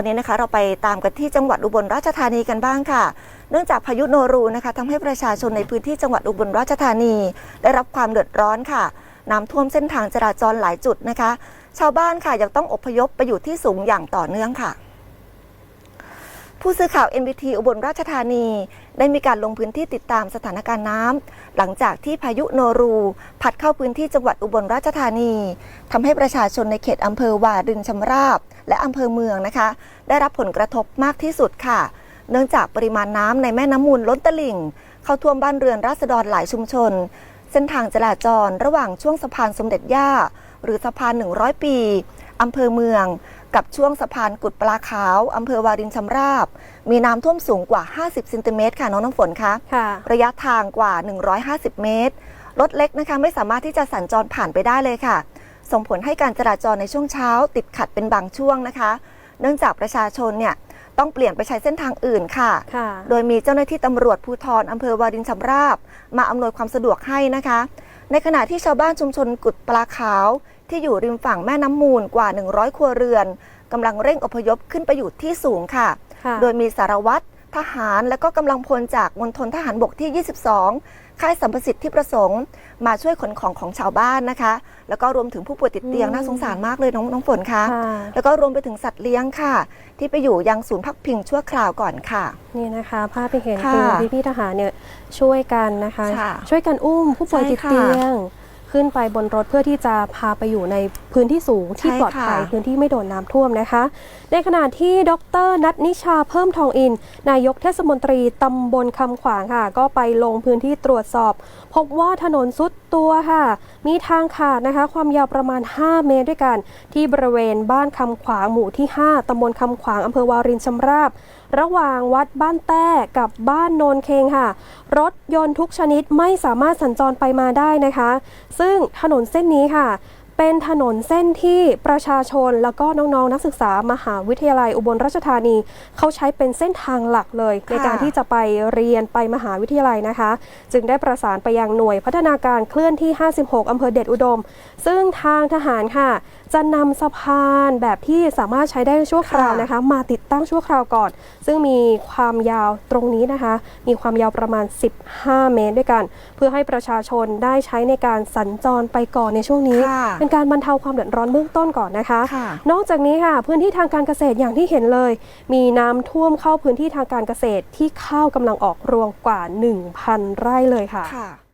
อนนี้นะคะเราไปตามกันที่จังหวัดอุบลราชธานีกันบ้างค่ะ เนื่องจากพายุโนรูนะคะทำให้ประชาชนในพื้นที่จังหวัดอุบลราชธานี ได้รับความเดือดร้อนค่ะน้ำท่วมเส้นทางจราจรหลายจุดนะคะ ชาวบ้านค่ะยังต้องอพยพไปอยู่ที่สูงอย่างต่อเนื่องค่ะ ผู้สื่อข่าว NBT อุบลราชธานี ได้มีการลงพื้นที่ติดตามสถานการณ์น้ำหลังจากที่พายุโนรู พัดเข้าพื้นที่จังหวัดอุบลราชธานีทำให้ประชาชนในเขตอำเภอวารินชำราบ และอำเภอเมืองนะคะ ได้รับผลกระทบมากที่สุดค่ะ เนื่องจากปริมาณน้ำในแม่น้ำมูลล้นตลิ่ง เข้าท่วมบ้านเรือนราษฎรหลายชุมชน เส้นทางจราจรระหว่างช่วงสะพานสมเด็จย่า หรือสะพาน 100 ปีอำเภอเมือง กับช่วงสะพานกุดปลาขาวอำเภอวารินชำราบ มีน้ำท่วมสูงกว่า 50เซนติเมตรค่ะน้องน้ำฝนคะค่ะระยะทางกว่า 150 เมตรรถเล็กนะคะไม่สามารถที่จะสัญจรผ่านไปได้เลยค่ะ ส่งผลให้การจราจรในช่วงเช้า ติดขัดเป็นบางช่วงนะคะ เนื่องจากประชาชนเนี่ยต้องเปลี่ยนไปใช้เส้นทางอื่นค่ะค่ะ โดยมีเจ้าหน้าที่ตำรวจภูธรอำเภอวารินชำราบ มาอำนวยความสะดวกให้นะคะ ในขณะที่ชาวบ้านชุมชนกุดปลาขาว ที่อยู่ริมฝั่งแม่น้ำมูลกว่า 100 ครัวเรือนกำลังเร่งอพยพขึ้นไปอยู่ที่สูงค่ะค่ะโดยมีสารวัตรทหารและก็กำลังพลจากมณฑลทหารบกที่ 22 ค่ายสัมประสิทธิ์ที่ประสงค์ มาช่วยขนของของชาวบ้านนะคะ แล้วก็รวมถึงผู้ป่วยติดเตียงอืมน่าสงสารมากเลยน้องน้องฝนคะค่ะแล้วก็รวมไปถึงสัตว์เลี้ยงค่ะ ที่ไปอยู่ยังศูนย์พักพิงชั่วคราวก่อนค่ะ นี่นะคะภาพที่เห็นค่ะคือพี่พี่ๆทหารเนี่ยช่วยกันนะคะค่ะช่วยกันอุ้มผู้ป่วยใช่ติดค่ะเตียง ขึ้นไปบนรถเพื่อที่จะพาไปอยู่ในพื้นที่สูงที่ใช่ปลอดภัยค่ะพื้นที่ไม่โดนน้ำท่วมนะคะ ในขณะที่ดรนัทนิชาเพิ่มทองอิน นายกเทศมนตรีตำบลคำขวางค่ะ ก็ไปลงพื้นที่ตรวจสอบ พบว่าถนนซุดตัวค่ะ มีทางขาดนะคะ ความยาวประมาณ 5 เมตรด้วยกัน ที่บริเวณบ้านคำขวางหมู่ที่ 5ตำบลคำขวางอำเภอวารินชำราบระหว่างวัดบ้านแต้กับบ้านโนนเคงค่ะ รถยนต์ทุกชนิดไม่สามารถสัญจรไปมาได้นะคะซึ่งถนนเส้นนี้ค่ะ เป็นถนนเส้นที่ประชาชนแล้วก็น้องๆนักศึกษามหาวิทยาลัยอุบลราชธานี เขาใช้เป็นเส้นทางหลักเลย ในการที่จะไปเรียนไปมหาวิทยาลัยนะคะ จึงได้ประสานไปยังหน่วยพัฒนาการเคลื่อนที่ 56 อำเภอเดชอุดม ซึ่งทางทหารค่ะ จะนำสะพานแบบที่สามารถใช้ได้ชั่วคราวค่ะนะคะ มาติดตั้งชั่วคราวก่อน ซึ่งมีความยาวตรงนี้นะคะ มีความยาวประมาณ 15 เมตรด้วยกัน เพื่อให้ประชาชนได้ใช้ในการสัญจรไปก่อนในช่วงนี้ค่ะเป็นการบรรเทาความเดือดร้อนเบื้องต้นก่อนนะคะค่ะนอกจากนี้ค่ะพื้นที่ทางการเกษตรอย่างที่เห็นเลย มีน้ำท่วมเข้าพื้นที่ทางการเกษตรที่ข้าวกำลังออกรวงกว่า 1,000 ไร่เลยค่ะค่ะ